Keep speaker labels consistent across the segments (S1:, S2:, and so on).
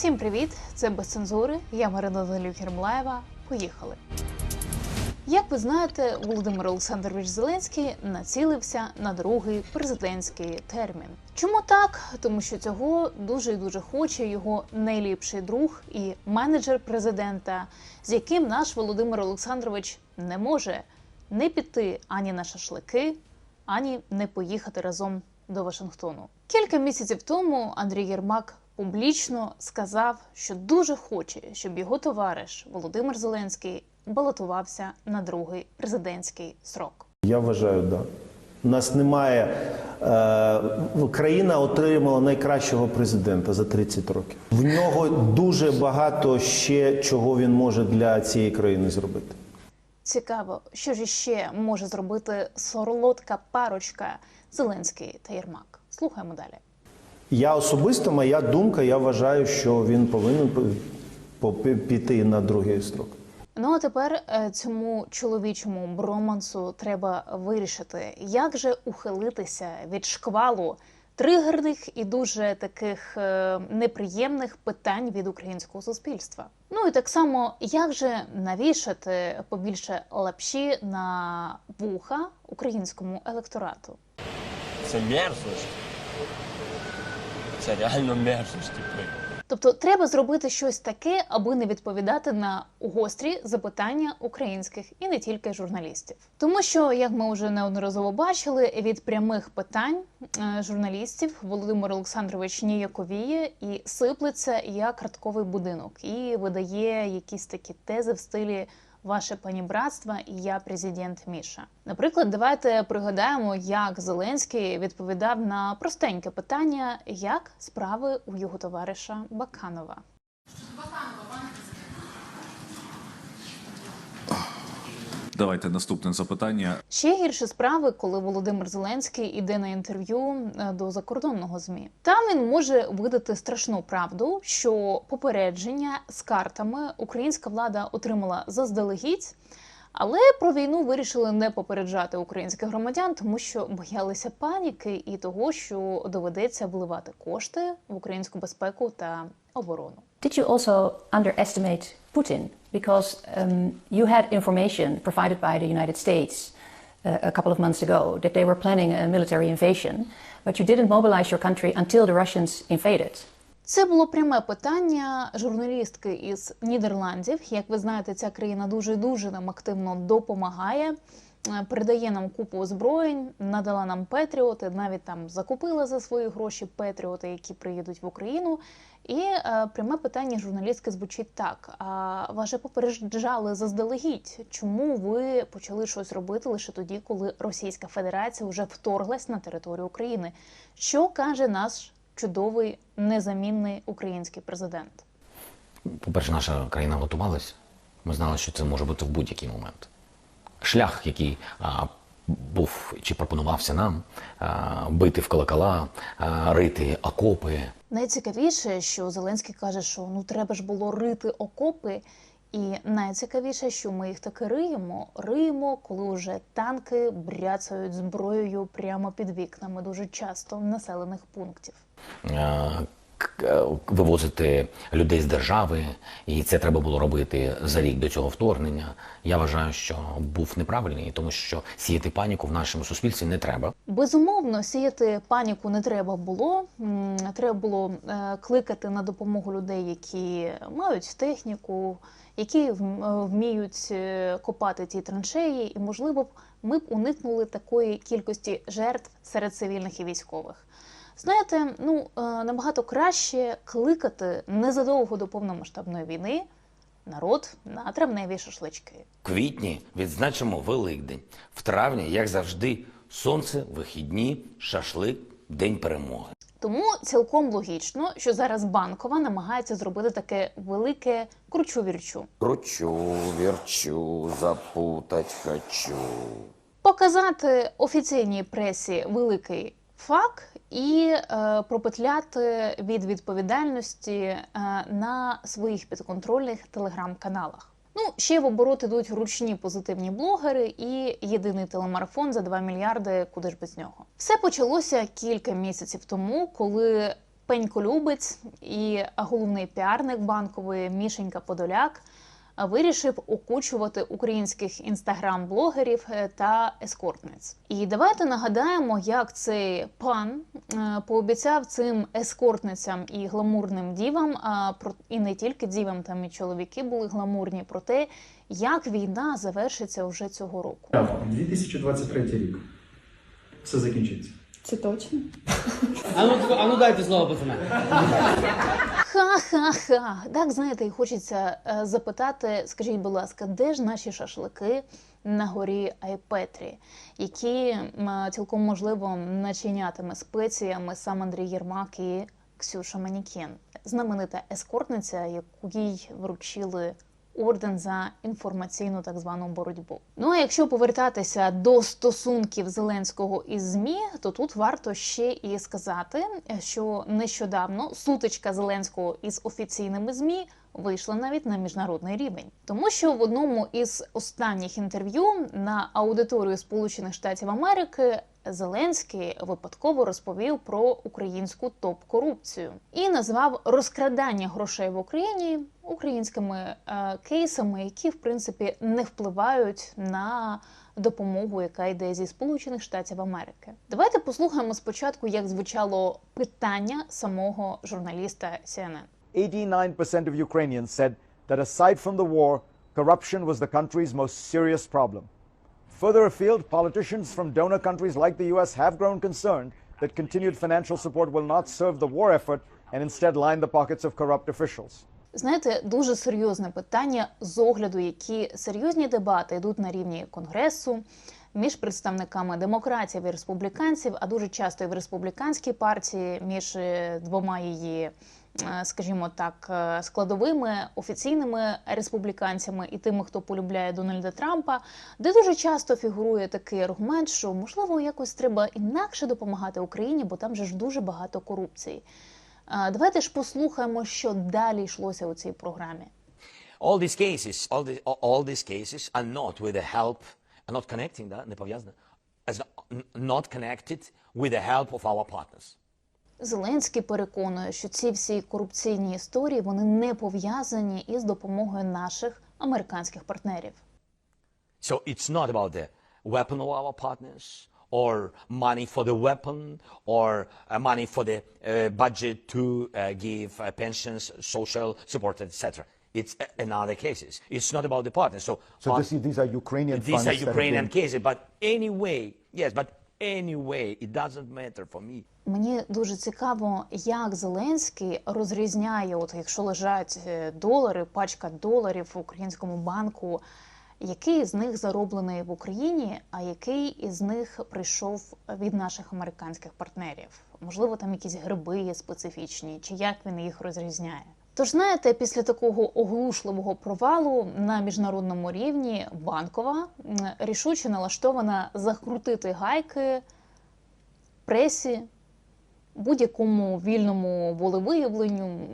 S1: Всім привіт! Це без цензури. Я Марина Данилюк Єрмолаєва. Поїхали. Як ви знаєте, Володимир Олександрович Зеленський націлився на другий президентський термін. Чому так? Тому що цього дуже і дуже хоче його найліпший друг і менеджер президента, з яким наш Володимир Олександрович не може не піти ані на шашлики, ані не поїхати разом до Вашингтону. Кілька місяців тому Андрій Єрмак публічно сказав, що дуже хоче, щоб його товариш Володимир Зеленський балотувався на другий президентський срок.
S2: Я вважаю, да. У нас немає. Е, ну, країна отримала найкращого президента за 30 років. В нього дуже багато ще чого він може для цієї країни зробити.
S1: Цікаво, що ж іще може зробити солодка парочка Зеленський та Єрмак. Слухаємо далі.
S2: Я особисто, моя думка, я вважаю, що він повинен піти на другий строк.
S1: Ну а тепер е, цьому чоловічому бромансу треба вирішити, як же ухилитися від шквалу тригерних і дуже таких е, неприємних питань від українського суспільства. Ну і так само, як же навішати побільше лапші на вуха українському електорату.
S3: Це мерзость. Це реально мерзость.
S1: Тобто треба зробити щось таке, аби не відповідати на гострі запитання українських і не тільки журналістів. Тому що, як ми вже неодноразово бачили, від прямих питань е, журналістів Володимир Олександрович ніяковіє і сиплеться як картковий будинок, і видає якісь такі тези в стилі. Ваше панібратство і я президент Міша. Наприклад, давайте пригадаємо, як Зеленський відповідав на простеньке питання, як справи у його товариша Баканова.
S4: Давайте наступне запитання.
S1: Ще гірше справи, коли Володимир Зеленський іде на інтерв'ю е, до закордонного змі. Там він може видати страшну правду, що попередження з картами українська влада отримала заздалегідь. Але про війну вирішили не попереджати українських громадян, тому що боялися паніки і того, що доведеться вливати кошти в українську безпеку та оборону.
S5: Did you also underestimate Putin? Because um, you had information provided by the United States uh, a couple of months ago that they were planning a military invasion, but you didn't mobilize your country until the Russians invaded.
S1: Це було пряме питання журналістки із Нідерландів. Як ви знаєте, ця країна дуже дуже нам активно допомагає. Е, Передає нам купу озброєнь, надала нам Петріоти, навіть там закупила за свої гроші Петріоти, які приїдуть в Україну. І е, пряме питання журналістки звучить так: а вас же попереджали заздалегідь, чому ви почали щось робити лише тоді, коли Російська Федерація вже вторглась на територію України? Що каже наш чудовий незамінний український президент?
S6: По-перше, наша країна готувалась. Ми знали, що це може бути в будь-який момент. Шлях, який а, був чи пропонувався нам а, бити в колокола, а, рити окопи.
S1: Найцікавіше, що Зеленський каже, що ну треба ж було рити окопи. І найцікавіше, що ми їх таки риємо. Риємо, коли вже танки бряцають зброєю прямо під вікнами дуже часто населених пунктів.
S6: Е, Вивозити людей з держави, і це треба було робити за рік до цього вторгнення. Я вважаю, що був неправильний, тому що сіяти паніку в нашому суспільстві не треба.
S1: Безумовно, сіяти паніку не треба було. Треба було е, кликати на допомогу людей, які мають техніку, які е, вміють копати ті траншеї, і можливо ми б уникнули такої кількості жертв серед цивільних і військових. Знаєте, ну е, набагато краще кликати незадовго до повномасштабної війни народ на травневі шашлички.
S6: В квітні відзначимо Великдень. В травні, як завжди, сонце, вихідні, шашлик, день перемоги.
S1: Тому цілком логічно, що зараз банкова намагається зробити таке велике кручу-вірчу.
S7: Кручу, верчу, запутать хочу.
S1: показати офіційній пресі великий факт і е, пропетляти від відповідальності е, на своїх підконтрольних телеграм-каналах. Ну, ще в оборот ідуть ручні позитивні блогери і єдиний телемарафон за 2 мільярди. Куди ж без нього? Все почалося кілька місяців тому, коли пеньколюбець і головний піарник банкової Мішенька Подоляк вирішив окучувати українських інстаграм-блогерів е, та ескортниць. І давайте нагадаємо, як цей пан е, пообіцяв цим ескортницям і гламурним дівам, а і не тільки дівам, там і чоловіки були гламурні, про те, як війна завершиться вже цього року.
S8: 2023 рік. Все закінчиться.
S9: Це точно?
S10: А ну, а ну дайте слово, пацана.
S1: Ха-ха-ха. Так, знаєте, і хочеться е, запитати, скажіть, будь ласка, де ж наші шашлики на горі Айпетрі, які м, цілком можливо начинятиме спеціями сам Андрій Єрмак і Ксюша Манікін, знаменита ескортниця, якій вручили орден за інформаційну так звану боротьбу. Ну а якщо повертатися до стосунків Зеленського із ЗМІ, то тут варто ще і сказати, що нещодавно сутичка Зеленського із офіційними ЗМІ вийшла навіть на міжнародний рівень, тому що в одному із останніх інтерв'ю на аудиторію Сполучених Штатів Америки Зеленський випадково розповів про українську топ-корупцію і назвав розкрадання грошей в Україні українськими е, кейсами, які в принципі не впливають на допомогу, яка йде зі Сполучених Штатів Америки. Давайте послухаємо спочатку, як звучало питання самого журналіста CNN.
S11: 89% of Ukrainians said that aside from the war, corruption was the country's most serious problem. Further afield, politicians from donor countries like the US have grown concerned that continued financial support will not serve the war effort and instead line the pockets of corrupt officials.
S1: Знаєте, дуже серйозне питання з огляду, які серйозні дебати йдуть на рівні конгресу між представниками демократів і республіканців, а дуже часто і в республіканській партії між е, двома її, е, скажімо так, е, складовими офіційними республіканцями і тими, хто полюбляє Дональда Трампа, де дуже часто фігурує такий аргумент, що можливо якось треба інакше допомагати Україні, бо там же ж дуже багато корупції. Давайте ж послухаємо, що далі йшлося у цій програмі.
S7: All these cases, all, the, all these cases are not with the help, are not connecting, да, не пов'язано, not connected with the help of our partners.
S1: Зеленський переконує, що ці всі корупційні історії вони не пов'язані із допомогою наших американських партнерів.
S7: So it's not about the weapon of our partners or money for the weapon or uh, money for the uh, budget to uh, give uh, pensions, social support, etc. It's uh, in other cases. It's not about the partners. So,
S11: So this, these are Ukrainian
S7: these
S11: funds
S7: are Ukrainian
S11: been-
S7: cases. But anyway, yes, but anyway, it doesn't matter for me.
S1: Мені дуже цікаво, як Зеленський розрізняє, от якщо лежать е, долари, пачка доларів в українському банку, який з них зароблений в Україні, а який із них прийшов від наших американських партнерів. Можливо, там якісь гриби специфічні, чи як він їх розрізняє. Тож знаєте, після такого оглушливого провалу на міжнародному рівні банкова рішуче налаштована закрутити гайки пресі, будь-якому вільному волевиявленню е,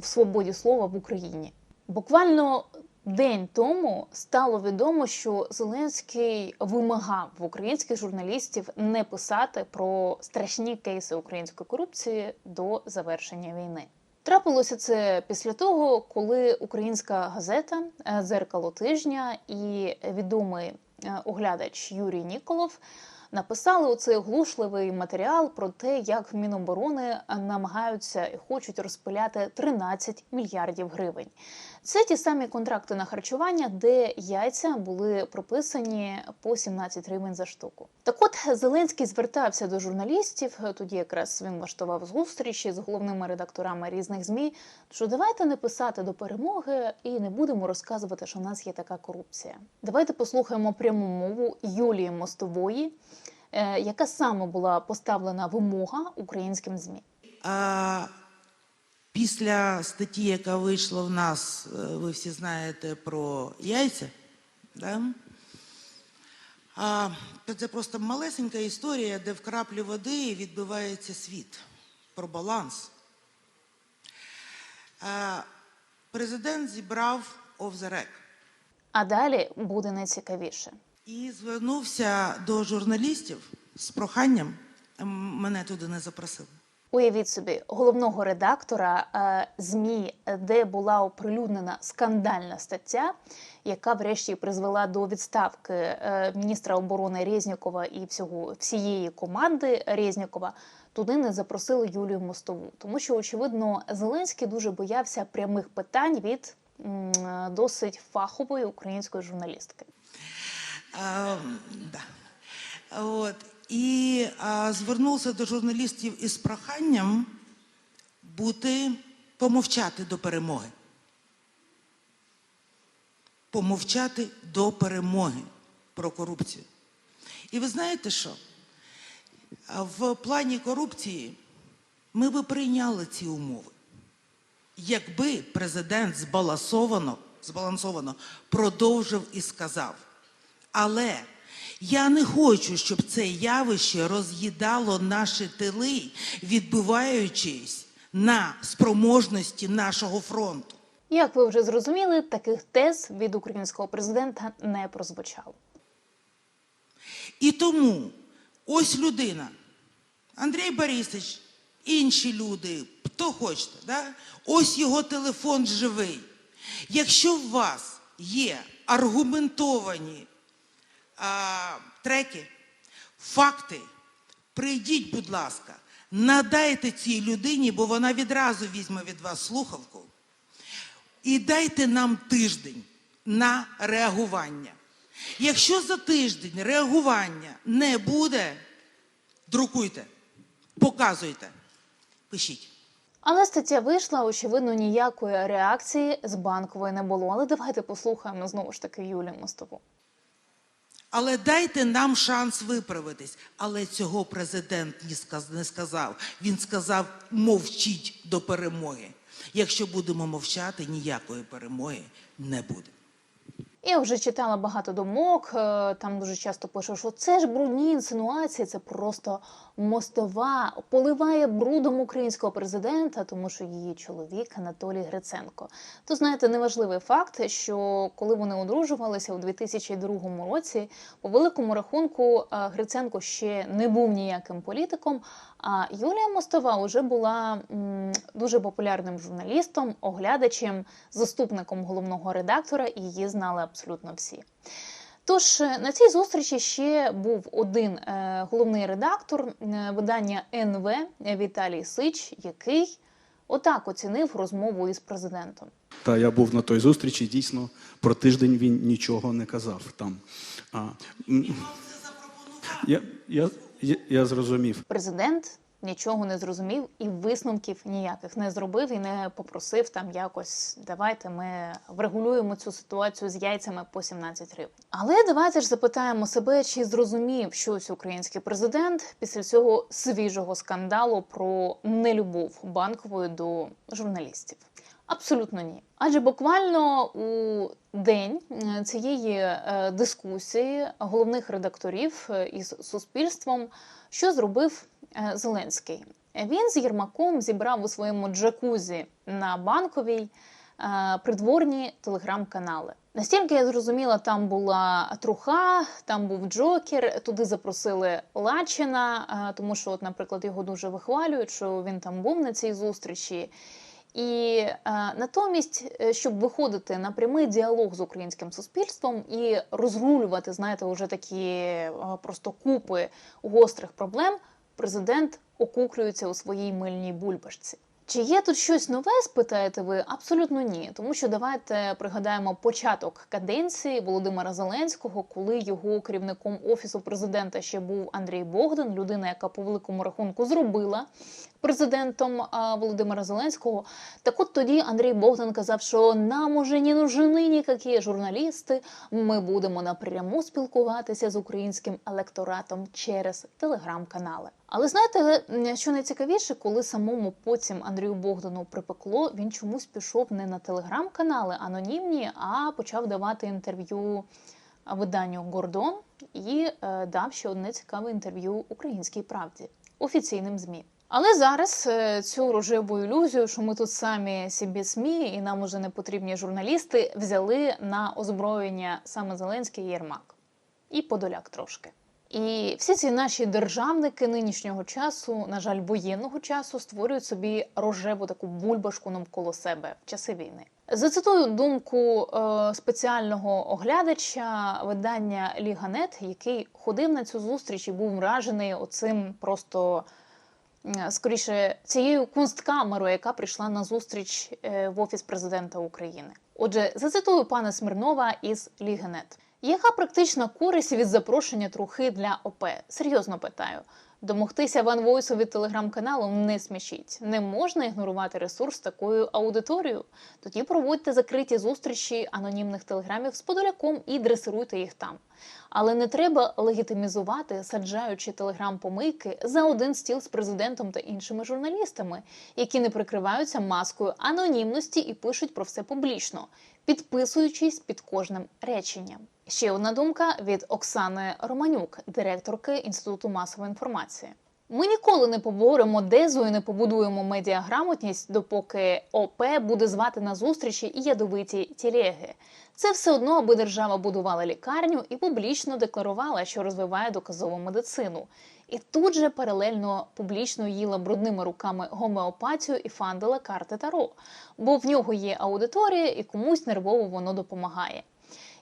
S1: в свободі слова в Україні. Буквально день тому стало відомо, що Зеленський вимагав в українських журналістів не писати про страшні кейси української корупції до завершення війни. Трапилося це після того, коли українська газета Дзеркало Зеркало тижня і відомий е, оглядач Юрій Ніколов написали оцей оглушливий матеріал про те, як Міноборони намагаються і хочуть розпиляти 13 мільярдів гривень. Це ті самі контракти на харчування, де яйця були прописані по 17 гривень за штуку. Так от Зеленський звертався до журналістів. Тоді якраз він влаштував зустрічі з головними редакторами різних змі. Що давайте не писати до перемоги і не будемо розказувати, що в нас є така корупція. Давайте послухаємо пряму мову Юлії Мостової, е, яка саме була поставлена вимога українським змі.
S12: Після статті, яка вийшла в нас, е, ви всі знаєте про яйця. Да? А, це просто малесенька історія, де в краплі води відбивається світ про баланс. А, президент зібрав the
S1: А далі буде найцікавіше.
S12: і звернувся до журналістів з проханням, мене туди не запросили.
S1: Уявіть собі, головного редактора е, ЗМІ, де була оприлюднена скандальна стаття, яка врешті призвела до відставки е, міністра оборони Резнікова і всього всієї команди Резнікова. Туди не запросили Юлію Мостову, тому що очевидно Зеленський дуже боявся прямих питань від е, досить фахової української журналістки.
S12: А, да. От. І а, звернувся до журналістів із проханням бути, помовчати до перемоги. Помовчати до перемоги про корупцію. І ви знаєте що? В плані корупції ми би прийняли ці умови, якби президент збалансовано, збалансовано продовжив і сказав. Але я не хочу, щоб це явище роз'їдало наші тили, відбиваючись на спроможності нашого фронту.
S1: Як ви вже зрозуміли, таких тез від українського президента не прозвучало.
S12: І тому ось людина, Андрій Борисович, інші люди, хто хочете, да? ось його телефон живий. Якщо у вас є аргументовані треки, факти, прийдіть, будь ласка, надайте цій людині, бо вона відразу візьме від вас слухавку. І дайте нам тиждень на реагування. Якщо за тиждень реагування не буде, друкуйте, показуйте, пишіть.
S1: Але стаття вийшла, очевидно, ніякої реакції з банкової не було. Але давайте послухаємо знову ж таки Юлію Мостову.
S12: Але дайте нам шанс виправитись. Але цього президент не сказ- сказав. Він сказав: мовчіть до перемоги. Якщо будемо мовчати, ніякої перемоги не буде.
S1: Я вже читала багато думок. е, Там дуже часто пишуть, що це ж брудні інсинуації, це просто мостова поливає брудом українського президента, тому що її чоловік Анатолій Гриценко. То знаєте, неважливий факт, що коли вони одружувалися у 2002 році, по великому рахунку е, Гриценко ще не був ніяким політиком. А Юлія Мостова вже була дуже популярним журналістом, оглядачем, заступником головного редактора, і її знали абсолютно всі. Тож е, на цій зустрічі ще був один е, головний редактор е, видання НВ Віталій Сич, який отак оцінив розмову із президентом.
S9: Та я був на той зустрічі. Дійсно, про тиждень він нічого не казав там. А, я, я, я, зрозумів.
S1: Президент нічого не зрозумів і висновків ніяких не зробив і не попросив там якось давайте ми врегулюємо цю ситуацію з яйцями по 17 гривень. Але давайте ж запитаємо себе, чи зрозумів щось український президент після цього свіжого скандалу про нелюбов банкової до журналістів. Абсолютно ні. Адже буквально у день е, цієї е, дискусії головних редакторів е, із суспільством, що зробив Зеленський. Він з Єрмаком зібрав у своєму джакузі на банковій придворні телеграм-канали. Настільки я зрозуміла, там була труха, там був Джокер. Туди запросили Лачина, тому що, от, наприклад, його дуже вихвалюють, що він там був на цій зустрічі. І е, натомість, е, щоб виходити на прямий діалог з українським суспільством і розрулювати, знаєте, вже такі е, просто купи гострих проблем, президент окуклюється у своїй мильній бульбашці. Чи є тут щось нове, спитаєте ви? Абсолютно ні. Тому що давайте пригадаємо початок каденції Володимира Зеленського, коли його керівником офісу президента ще був Андрій Богдан, людина, яка по великому рахунку зробила президентом Володимира Зеленського. Так от тоді Андрій Богдан казав, що нам уже не нужны ніякі журналісти. Ми будемо напряму спілкуватися з українським електоратом через телеграм-канали. Але знаєте, що найцікавіше, коли самому потім Андрію Богдану припекло, він чомусь пішов не на телеграм-канали анонімні, а почав давати інтерв'ю виданню Гордон і е, дав ще одне цікаве інтерв'ю Українській правді офіційним змі. Але зараз е, цю рожеву ілюзію, що ми тут самі собі СМІ і нам уже не потрібні журналісти, взяли на озброєння саме Зеленський Єрмак і Подоляк трошки. І всі ці наші державники нинішнього часу, на жаль, воєнного часу, створюють собі рожеву таку бульбашку навколо себе в часи війни. Зацитую думку е, спеціального оглядача видання Ліганет, який ходив на цю зустріч і був вражений оцим просто скоріше цією кунсткамерою, яка прийшла на зустріч е, в офіс президента України. Отже, зацитую пана Смірнова із Лігенет. Яка практична користь від запрошення трухи для ОП? Серйозно питаю. Домогтися ванвойсу від телеграм-каналу не смішіть. Не можна ігнорувати ресурс такою аудиторією. Тоді проводьте закриті зустрічі анонімних телеграмів з подоляком і дресируйте їх там. Але не треба легітимізувати, саджаючи телеграм-помийки за один стіл з президентом та іншими журналістами, які не прикриваються маскою анонімності і пишуть про все публічно, підписуючись під кожним реченням. Ще одна думка від Оксани Романюк, директорки Інституту масової інформації. Ми ніколи не поборемо дезу і не побудуємо медіаграмотність, допоки ОП буде звати на зустрічі і ядовиті тілеги. Це все одно, аби держава будувала лікарню і публічно декларувала, що розвиває доказову медицину. І тут же паралельно публічно їла брудними руками гомеопатію і фандила карти Таро, бо в нього є аудиторія і комусь нервово воно допомагає.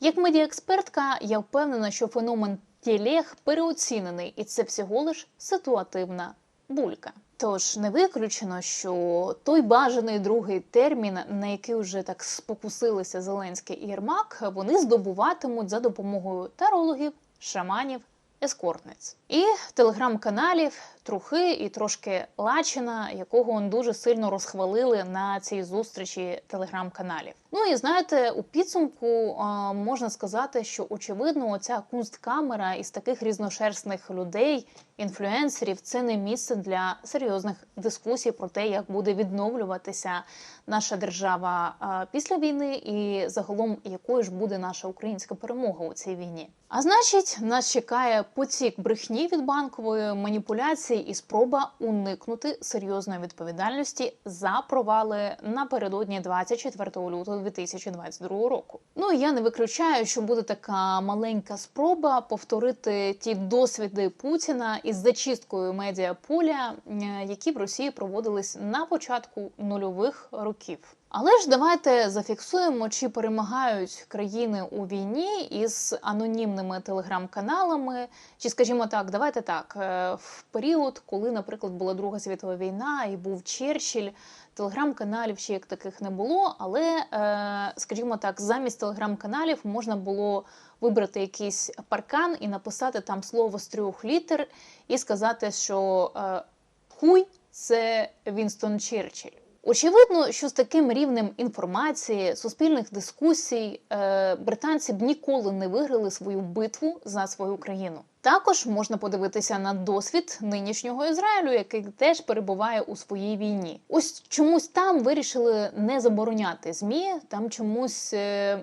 S1: Як медіаекспертка, я впевнена, що феномен тілег переоцінений, і це всього лиш ситуативна булька. Тож не виключено, що той бажаний другий термін, на який вже так спокусилися Зеленський і Єрмак, вони здобуватимуть за допомогою тарологів, шаманів, ескортниць і телеграм-каналів Трухи і трошки Лачина, якого он дуже сильно розхвалили на цій зустрічі телеграм-каналів. Ну і знаєте, у підсумку а, можна сказати, що очевидно, оця кунсткамера із таких різношерстних людей, інфлюенсерів, це не місце для серйозних дискусій про те, як буде відновлюватися наша держава а, після війни, і загалом якою ж буде наша українська перемога у цій війні. А значить, нас чекає потік брехні від банкової маніпуляції і спроба уникнути серйозної відповідальності за провали напередодні 24 лютого 2022 року. Ну я не виключаю, що буде така маленька спроба повторити ті досвіди Путіна із зачисткою медіаполя, е, які в Росії проводились на початку нульових років. Але ж давайте зафіксуємо, чи перемагають країни у війні із анонімними телеграм-каналами, чи, скажімо так, давайте так, е, в період, коли, наприклад, була Друга світова війна і був Черчилль, телеграм-каналів ще як таких не було. Але, е, скажімо так, замість телеграм-каналів можна було вибрати якийсь паркан і написати там слово з трьох літер і сказати, що е, хуй це Вінстон Черчилль. Очевидно, що з таким рівнем інформації, суспільних дискусій е, британці б ніколи не виграли свою битву за свою країну. Також можна подивитися на досвід нинішнього Ізраїлю, який теж перебуває у своїй війні. Ось чомусь там вирішили не забороняти змі. Там чомусь е,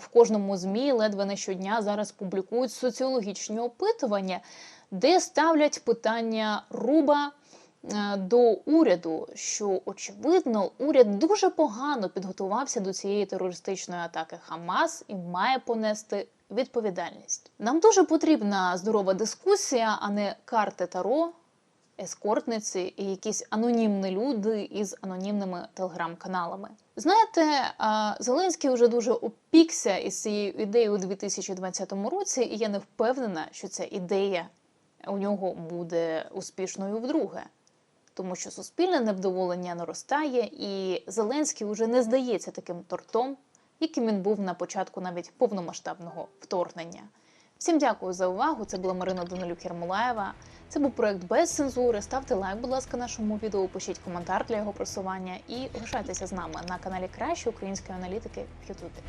S1: в кожному змі ледве не щодня зараз публікують соціологічні опитування, де ставлять питання руба до уряду, що очевидно уряд дуже погано підготувався до цієї терористичної атаки Хамас і має понести відповідальність. Нам дуже потрібна здорова дискусія, а не карти Таро, ескортниці і якісь анонімні люди із анонімними телеграм-каналами. Знаєте, Зеленський вже дуже опікся із цією ідеєю у 2020 році, і я не впевнена, що ця ідея у нього буде успішною вдруге. Тому що суспільне невдоволення наростає, і Зеленський вже не здається таким тортом, яким він був на початку навіть повномасштабного вторгнення. Всім дякую за увагу. Це була Марина Данилюк Єрмолаєва. Це був проект без цензури. Ставте лайк, будь ласка, нашому відео, пишіть коментар для його просування і лишайтеся з нами на каналі Кращої української аналітики в Ютубі.